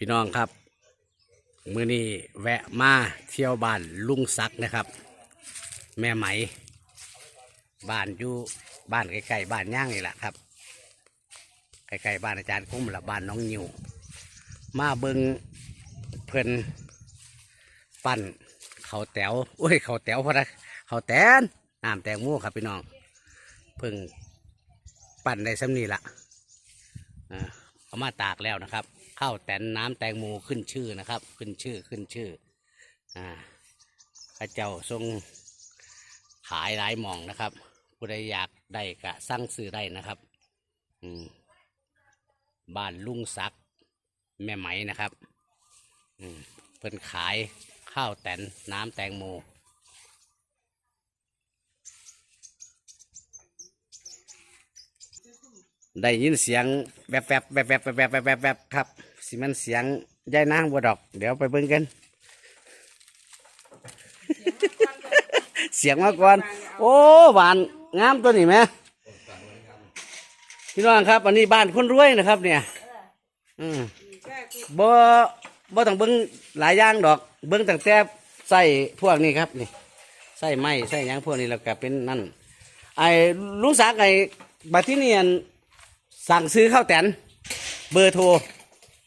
พี่น้องครับมือนี้แวะมาเที่ยวบ้านลุงซักนะครับ แม่ไหม บ้านอยู่บ้านใกล้ๆบ้านย่างนี่แหละครับใกล้ๆบ้านอาจารย์คุ้มละบ้านน้องนิวมาเบิงเพิ่นปั้นเขาแต๋วโอ้ยเขาแต๋วพอนะเขาแตนน้ำแตงโมครับพี่น้องเพิ่งปั้นได้สำนีละเอามาตากแล้วนะครับ ข้าวแตนน้ำแตงโมขึ้นชื่อนะครับ ขึ้นชื่อขึ้นชื่ออ่าข้าเจ้าทรงขายหลายหมองนะครับผู้ใดอยากได้กะสั่งซื้อได้นะครับอืมบ้านลุงซักแม่ไหมนะครับอืมเพิ่นขายข้าวแตนน้ำแตงโมได้ยินเสียงแวบๆแวบแวบแวบแวบแวบครับ สิมันเสียงยายนางบัวดอก เดี๋ยวไปเบิ่งกัน เสียงมาก่อน โอ้หวานงามตัวนี้ไหมพี่น้องครับอันนี้บ้านคนรวยนะครับ เนี่ย อืมบ่บ่ต้องเบิ่งหลายอย่างดอก เบิ่งตั้งแต่ใส่พวกนี้ครับนี่ใส่ไม้ใส่ยังพวกนี้แล้วก็เป็นนั่นไอ้ลุงศักไอ้บัดที่เนี่อันสั่งซื้อข้าวแตนเบอร์โทร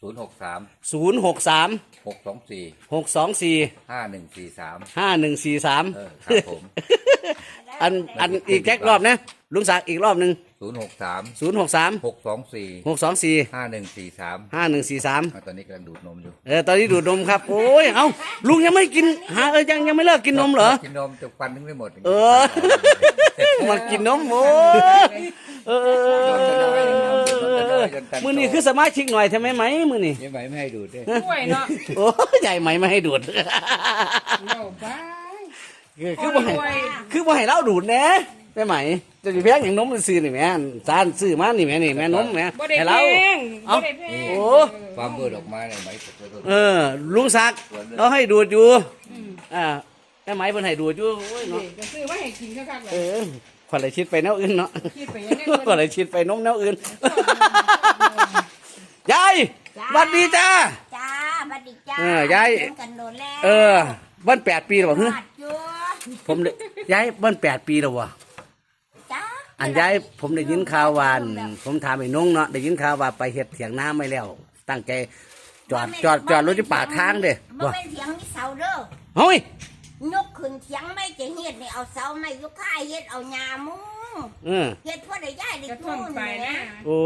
ศูนย์หกสามศูนย์หกสามหกสองสี่หกสองสี่ห้าหนึ่งสี่สามห้าหนึ่งสี่สามเออครับผมอันอันอีกแจ็ครอบนะลุงศักดิ์อีกรอบหนึ่งศูนย์หกสามศูนย์หกสามหกสองสี่หกสองสี่ห้าหนึ่งสี่สามห้าหนึ่งสี่สามตอนนี้กำลังดูดนมอยู่เออตอนนี้ดูดนมครับโอ้ยเอาลุงยังไม่กินหาเออยังยังไม่เลิกกินนมเหรอกินนมจะฟันถึงไม่หมดเออมันกินนมโอ้ยเออเออเออเออมือนี่คือสมาชิกหน่อยทำไมไหมมือนี่ยังไงไม่ให้ดูดด้วยกล้วยเนาะโอ้ยใหญ่ไหมไม่ให้ดูดเนาบ้าคือคือบ่ให้คือบ่ให้เราดูดแหน่ได้ไหมจะสิแพงอย่างนมซื้อนี่แม่จานซื้อมานี่แม่นี่แม่นมแม่บ่ได้ให้แพเรางเอ้าบ่ได้แพงโอ้ฟาร์มเบอร์ดอกไม้เนี่ยไหมขอโทษเออลุงศักดิ์เราให้ดูดอยู่อ่า แม่ไหมเพิ่นให้ดูดอยู่โอ้ยเนาะนี่ก็ซื้อไว้ให้กินคักๆเลเอยอคนเลยคิดไปแนวอื่นเนาะคิดไปยังไงคนเลยคิดไปนมแนวอื่นยายสวัสดีจ้า จ้าบัดดีจ้าเออยาย เห็นกันโดนแล้วเออบ้านแปดปีแล้วบ่เฮ้ยบาดอยู่ผมได้ยายบ้านแปดปีแล้ววะจ้าอันยายผมได้ยินข่าววาอันผมถามไอ้นงเนาะได้ยินข่าวว่าไปเฮ็ดเถียงน้ำไม่แล้ว ตั้งใจจอดจอดจอดรถที่ปากทางเด้บ่ว่าเป็นเถียงมีเสาเด้อเฮ้ย ยกขึ้นเถียงไม่จะเฮ็ดนี่เอาเสาไม่ยุค่ายเฮ็ดเอาหญ้ามุงเออเฮ็ดพ่อได้ย้ายได้กระท่อมไปนะ โอ้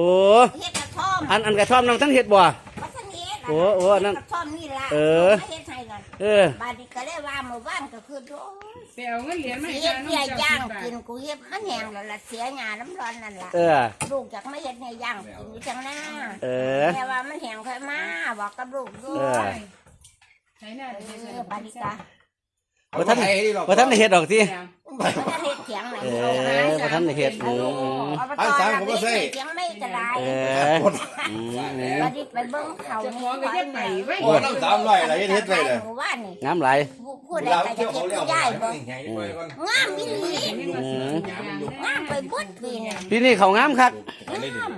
เฮ็ดกระท่อมอันอันกระท่อมน้องทั้งเฮ็ดบ่ว่าซั่นเฮ็ดโอ้โอ้นั่นกระท่อมนี่ล่ะเออมาเฮ็ดให้กันเออบัดนี้ก็เลยว่าเมื่อวานก็คือโอ้ยไปเอาเงินเหรียญมาให้เฮ็ดน้องเนี่ยเจ้าย่างสิบบาทกินกูเฮ็ดมันแห้งแล้วล่ะเสียหญ้าน้ำร้อนนั่นล่ะเออ ลูกจากไม่เฮ็ดเนี่ยย่างกินอยู่จังหน้าเออ แต่ว่ามันแห้งค่อยมาบอกกับลูกด้วเออ ย ใช้หน้าเดี๋ยวเอจะอปานิกา บ่ทันบ่ทันได้เฮ็ดดอกติมันจะเฮ็ดเถียงไหนเออบ่ทันได้เฮ็ดอืมอันสามผมก็ใช่เถียงไม่กระไรเอออืมปานิไปเบิ้งเขาจะมองก็เฮ็ดไปไว้โอ้น้ำสามร้อยอะไรเฮ็ดไว้เลยหมู่บ้านนี่งามหลายผู้ใดก็จะเก็บผู้ใหญ่บ่งามอีหลีอืมงามไปเบิดปีนี่ปีนี้เขางามคักงาม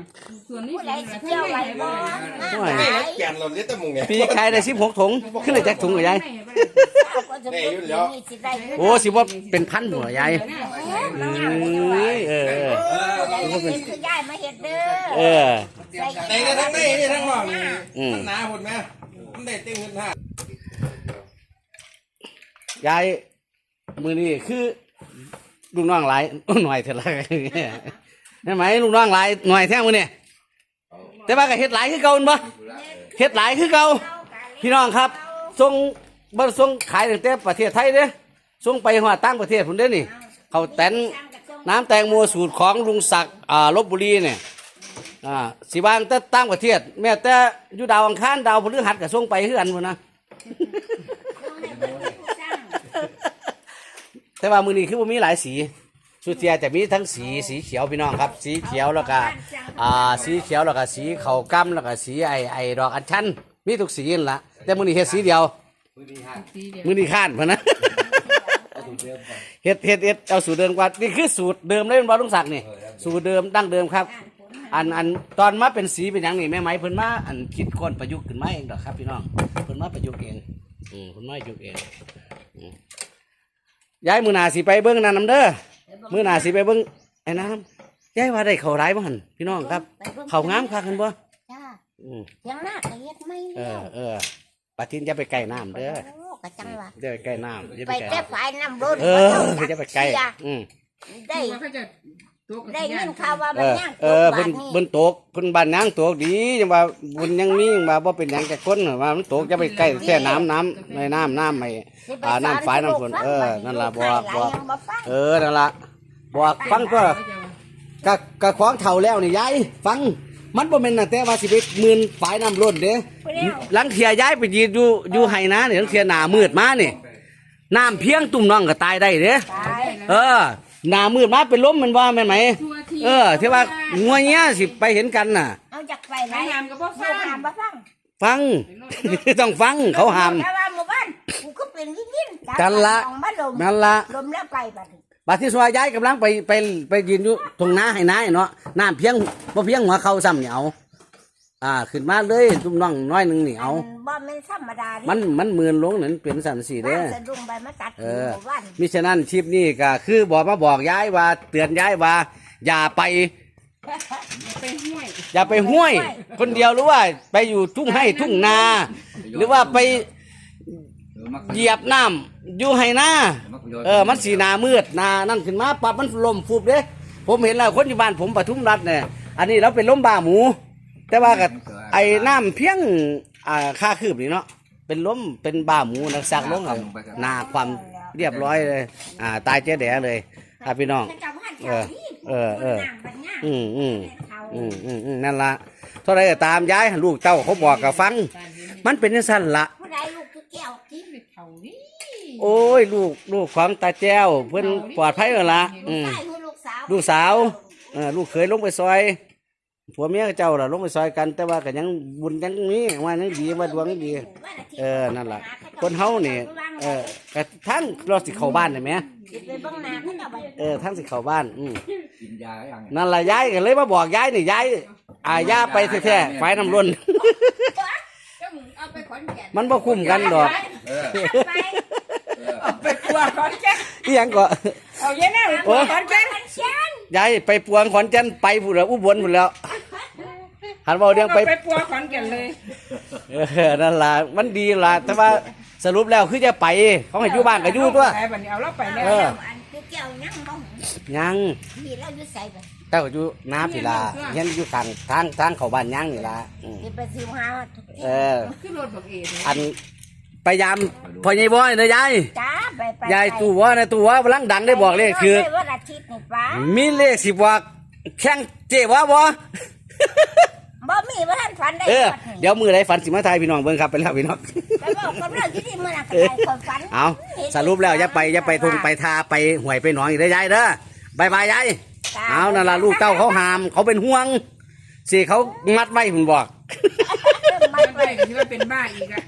ส่วนนี้ผู้ใดสิเที่ยวไหวบ่งามโอ้ยหไม่ลาเฮ็ยดแกนเราเลี้ยงแต่มึงไงปีขายได้16ถุงขึ้นเลยแจ็คถุงเหรอยายก็ จะเบิดปีนี่สิได้โอ้สิว่าเป็นพันหัวยายเอ้ยเออเออผู้เฮ็ดคือยายมาเฮ็ดเด้อเอออในกระทั่งในนี่ทั้งห้องนี่อืมมันหนาหมดไหมมันได้เต็งเงินห้ายายมือนี่คือลูกน้องหลายหน่อยเถอะละใช่ไหมลูกน้องหลายหน่อยแท้มือเนี่ยแต่ว่าก็เฮ็ดหลายคือเก่าบ่เฮ็ดหลายคือเก่าพี่น้องครับส่ง บ่ส่งขายตั้งแต่ประเทศไทยเด้ส่งไปหัวต่างประเทศพุ่นเด้นี่ เขาแตนน้ำแตงโมสูตรของลุงศักดิ์อ่าลบบุรีเนี่ยอ่าสิบางแต่ต่างประเทศ แม้แต่อยู่ดาวอังคารดาวพฤหัสก็ส่งไปคือกันพุ่นนะ แต่ว่ามือนี้คือว่ามีหลายสีสุเทียจะมีทั้งสีสีเขียวพี่น้องครับ สีเขียวแล้วก็อ่าสีเขียวแล้วก็สีเขาวกั้มแล้วก็สีไอไอดอกอัญชันมีทุกสีนั่นละแต่มือนี้เฮ็ดสีเดียว สีเดียวมือนี้ข้านพะนะเฮ็ดเฮ็ดเฮ็ดเอาสูตรเดิมกว่านี่คือสูตรเดิมเลยเป็นบอลุงศักดิ์นี่สูตรเดิมดั้งเดิมครับอันอันตอนมาเป็นสีเป็นหยังนี่แม่ไหมเพิ่นมาอันคิดคนประยุกต์ขึ้นมาเองดอกครับพี่น้องเพิ่นมาประยุกต์เองอืมเพิ่นมาประยุกต์เองอืมย้ายมือหนาสิไปเบิ้งนั่นนํเด้อมือหนาสิไปเบิ้งไอ้น้ำย้ายว่าได้เขาร้ายบ่หันพี่น้องครับ เขางามคักกันบ่จ้าอืมเถียังหน้าก็เฮ็ดไม่เอแล้อวเออ ปาทินจะไปใกล้น้ำเด้อโอ้กะจังว่าจะไปใกล้น้ำอย่าไปไปใกล้แต่ฝ่ายน้ำร้นเออจะไปใกล้อืมได้เขาจะตัวกับได้ที่ยิย่านข่าวว่าเอมันอ ย่างเอตัวอเพิ่นบาทนี่เพิ่นตกเพิ่นบ้านย่างตกดีจังว่าบุญยังมีจังว่าบ่เป็นหยังแก่คนว่ามันตกจะไปใกล้แค่น้ำน้ำในน้ำน้ำไม่ อ่าน้ำฝายน้ำฝนเออนั่นล่ะบอกบอก เออนั่นละบอกฟังก็กะกะของเท่าแล้วนี่ยายฟัง มันบ่แม่นนะแต่ว่าสิไปหมื่นฝายน้ำล้นเด้หลังเทียย้ายไปยืนอยู่อยู่ไห้นะนี่หลังเทียหน้ามืดมานี่น้ำเพียงตุ่มน้องก็ตายได้เด้ตายเออหน้ามืดมาเป็นลมแมันว่าแม่นไหม เออที่ว่างัวเงี้ยสิไปเห็นกันน่ะ เอาจากไปไหนไปหามก็บ่ฟัลูกหางมบ่ฟังฟัง ต้องฟังเขาห้าม แต่ว่าหมู่บ้านกูก็เป็นยิ่งยิ่งกันละมาลมนั่นละ ลมแล้วไปบัดนี้ บาดที่สวายย้ายกำลังไปไปไปยืนอยู่ตรงน้าให้น้าเนาะน้ำเพียงบ่เพียงหัวเข่าซ้ำเนี่ยเอาอ่าขึ้นมาเลยตุ้มน้องน้อยหนึงนี่เอานบ่แม่นธรรมดาดิมันมันหมื่นลงนั่นเป็นสันสีเด้บ้าอนสะดุ้งใบมาตัดเอหูอหมู่บ้านมิฉะนั้นชิปนี้ก็คือบอกมาบอกย้ายว่าเตือนย้ายว่า อย่าไป ไปห้วยอย่าไปห้วย คนเดียวหรือว่า ไปอยู่ทุ่งให้ทุ่งนา หรือว่าไปเหยียบน้ำอยู่ให้นา เออมันสีหนามืดหนานั่นขึ้นมาปับมันลมฟูบเด้ผมเห็นแล้วคนอยู่บ้านผมปทุมรัฐเนี่ยอันนี้เราเป็นล้มบ้าหมู แต่ว่ากับไอ้น้ำเพียงอ่าค่าคืบนี่เนาะเป็นล้มเป็นบ้าหมูนักสักลงเลยหนาความเรียบร้อยเลย อ่า ตายเจ๊แดะเลยครับพี่น้อง เออ เออเอออืมอืมอืมอืมอืมนั่นละเท่าไรก็ตามย้ายลูกเต้าเขาบอกกับฟัง มันเป็นจังสั้นละ ผู้ใดลูกคือแก้วที่ ไปเผาดิ โอ้ยลูกลูกของตาแจ้วเพิ่นปลอดภัยแล้วละอืมใช่คือลูกสาวลูกสาวเออลูกเคยลงไปซอยผัวเมียเจ้าล่ะลงไปซอยกัน แต่ว่าก็ยังบุญยังมีว่ายังดีว่าดวงดี เออนั่นล่ะ คนเฮานี่เออก็ทั้งรอสิเข้าบ้านได้ไหมสิไปเบิ่งหน้าเขาเอาไปเออทั้งสิเข้าบ้านอืมกินยาอย่างนั่นล่ะยายก็เลยมาบอกยายนี่ยายอาย่าไปแท้ๆไฟน้ำล้นก็มึงเอาไปขอนแก่นมันบ่คุ้มกันดอก เออ ไปเอาไปกลัวขอนแก่นอีหยังก็เอาเย็นน่ะไปกลัวขอนแก่นยายไปปวงขอนแก่นไปผู้แล้วอุบลผู้แล้วหันเบาเดียงไปไปกลัวขอนแก่นเลยเออนั่นล่ะมันดีล่ะแต่ว่าสรุปแล้วคือจะไปเขาให้อยู่บ้านก็อยู่ตัวไปบัดนี้เอาเราไปแล้วเอออันคือแก้วยังบ่หงยังนี่เราอยู่ใส่ไปเจ้าก็อยู่น้ำสิล่ะเฮียนอยู่กลางทางทางเข้าบ้านยังนี่ล่ะอืมสิไปซื้อหาทุกที่เออขึ้นรถบักเอเลยอันพยายามพอใหญ่บ่อยนะยายจ้าไปไป ยายตู่ว่านะตู่ว่าพลังดังได้บอกเลขคือ วันอาทิตย์นี่ป้ามีเลขสิบว่าแข่งเจว่าบ่ บ่มีว่าท่านฝันได้เอองวดนี้เดี๋ยวมือไรฝันสิมาทายพี่น้องเบิ่งครับไปแล้วพี่น้อง ไปบอกกับเรื่องที่ที่เมื่อนั้นก็ได้คนฝันเอาสรุปแล้วอย่าไปอย่าไปทุ่งไปทาไปหวยไปหนองอีกได้อยายเด้อบายบายยายจ้เอานั่นล่ะลูกเต้าเขาหาม เขาเป็นห่วงสิเขามัดไว้ผมบอก เริ่มมัมานไปก็ที่ว่าเป็นบ้าอีกอะ